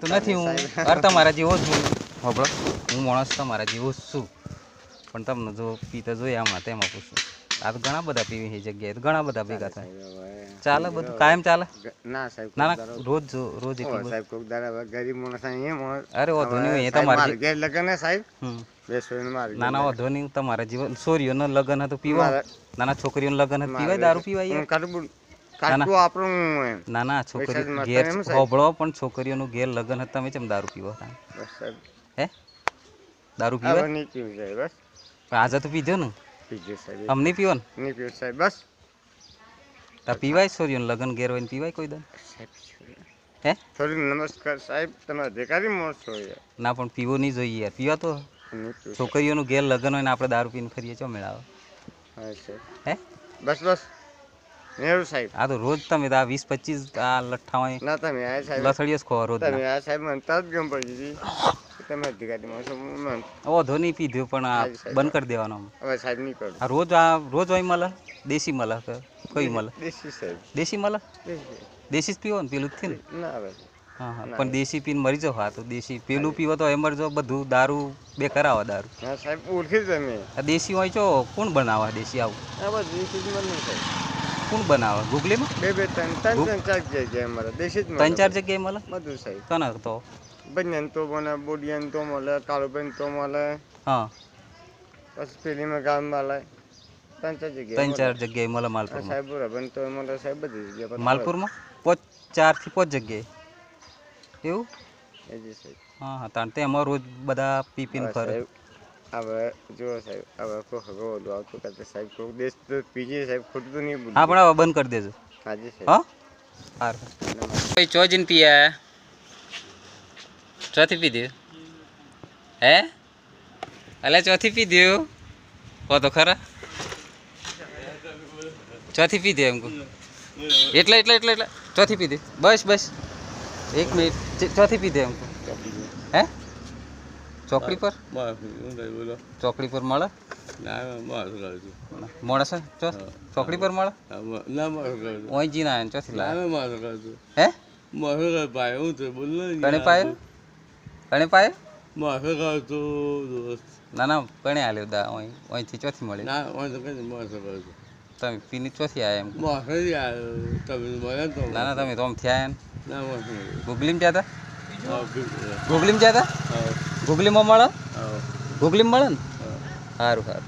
પીતો નથી હું અરે તમારા જેવો જ છું. હોબળો હું માણસ તમારા જેવો જ છું. પણ તમને જો પીતા જોઈએ આમાં તેમાં પૂછું આ તો ઘણા બધા પીવી એ જગ્યાએ તો ઘણા બધા ભેગા થાય. ચાલે બધું કાયમ ચાલે? ના સાહેબ ના રોજ જો રોજ એટલું સાહેબ કોક દાડા ગરીબ માણસ અહીંયા માણસ અરે વાંધો નહીં એ તમારે મારે ઘેર લગન હે સાહેબ? હમ. બે સોયને મારે ના ના વાંધો નહીં તમારા જીવન છોરીઓનો લગન હતું પીવા. નાના છોકરીઓનું લગન હતું પીવાય દારૂ પીવાય યાર? કાટવું આપણું એમ. ના ના છોકરી ઘેર હોબળો પણ છોકરીઓનું ઘેર લગ્ન હતા તમે ચમ દારૂ પીવો હતા? હે? દારૂ પીવો? નહીં પીવું સાહેબ બસ. આજે તો પીધો ને? પીજો સાહેબ. અમને પીવો ને? નહીં પીવું સાહેબ બસ. તા પીવાય છોરીઓને લગ્ન ઘેર હોય ને પીવાય કોઈ દન? હે? થોડી નમસ્કાર સાહેબ. તમે અધિકારી માણસ છો ના પણ પીવો નહીં જોઈએ યાર. પીવા તો છોકરીઓનું ઘેર લગ્ન હોય ને આપણે દારૂ પીને ફરીએ ચો મેળાવે? હે? બસ બસ. નેવું સાહેબ. આ તો રોજ તમે આ વીસ પચીસ આ લઠ્ઠા હોય ના તમે આ સાહેબ લથડીઓ ખો રોજ તમે આ સાહેબ મને તરત ગમ પડી દીધી. તમે અધિકારી માં છો વધો નહીં પીધું પણ આ. બંધ કરી દેવાનો હવે સાહેબ નહીં કરું. આ રોજ આ રોજ હોય મળે દેશી મળે કઈ મળે દેશી સાહેબ. દેશી મળે દેશી. જ પીવો ને પેલું જ થી ને? ના હવે હા હા પણ દેશી પીને મરી જાવ હા તો દેશી પેલું પીવો તો એમ જો બધું દારૂ બે કરાવો દારૂ. સાહેબ ઓળખી તમે. આ દેશી હોય છો કોણ બનાવે દેશી આવું? દેશી જ મને સાહેબ કોણ બનાવે? ગુગલીમાં? બે બે ત્રણ ત્રણ ત્રણ ચાર જગ્યાએ મળે દેશી જ ત્રણ ચાર જગ્યાએ મળે? બધું સાહેબ કને તો. બંને તો મને બોડિયન તો મળે કાળુબેન તો મળે. હા. પછી પેલીમાં ગામ મળે. ત્રણ ચાર જગ્યાએ ત્રણ ચાર જગ્યાએ મળે માલપુર માલપુરમાં સાહેબ બરાબર. તો મળે સાહેબ બધી જગ્યા પર પાંચ પોચ ચારથી પાંચ જગ્યાએ? એવું? મળે. એ જી સાહેબ હા હા તે તેમાં રોજ બધા પીપીન ફરે. હવે જુઓ સાહેબ હવે કોઈ હગો ઓલું આવતું કરતા સાહેબ કોઈ દેશ તો પીજે સાહેબ ખોટું તો નહીં હા પણ હવે બંધ કરી દેજો. હાજી હા? સાહેબ ભાઈ ચોજીને પીયા ચોથી પીધું? હે? અલે ચોથી પીધું કહો તો ખરા. ચોથી પી એમ કહું. એટલે એટલે એટલે એટલે. ચોથી પીધી. બસ બસ. એક મિનિટ. ચોથી પીધે એમ કહું. હે? ચોકડી પર? ચોકડી પર મળે? મળે છે? ચોકડી પર મળે? ઓય જી ના આયા ને ચોથી લાયા હે? કણે પાયો કણે પાયો ના ના કણે આલ્યો દા ઓય ઓયથી ચોથી મળી. તમે પીની ચોથી આયા એમ. ના ના તમે તો આમ થયા એમ. ગુગલીમ જ્યાં હતા ગુગલીમ. હતા ગુગલીમાં મળે? ગુગલીમ મળે ને? સારું સારું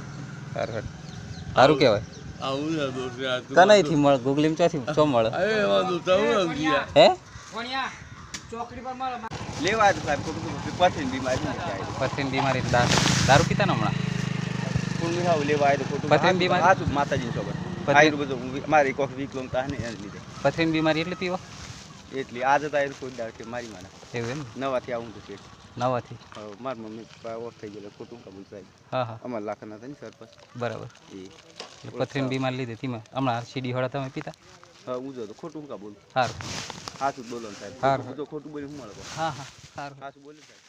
સારું સારું સારું કહેવાય. કનાઈથી મળે? ગુગલીમ ચોથી ચો મળે? હે? લેવા સાહેબ પથરીની બીમારી પથરીની બીમારી દારૂ પીતા ને હમણાં? લેવા આવ્યો પથરીની બીમારી? હાચું માતાજીની ખબર. પથરી- હું- મારી કોક વિકલોંગ તાને એને લીધે. પથરીની બીમારી એટલે પીવો? એટલી આજ તો આયુર્વેદ કોઈ દાળ કે મારી માને. એવું એમ? નવાથી આવું તો છે. નવાથી? મારી મમ્મી પપ્પા ઓફ થઈ ગયેલા ખોટું કબૂલ સાહેબ. હા હા. અમારા લાખના હતા ને સરપંચ. બરાબર. એ પથરીની બીમારી લીધી તેમાં હમણાં સીડી હોળા તમે પીતા? હા હું જો તો ખોટું કબૂલ સારું જ બોલો સાહેબ. હારું. જો ખોટું બોલી હું મળે હા હા. સારું હાચું બોલે સાહેબ.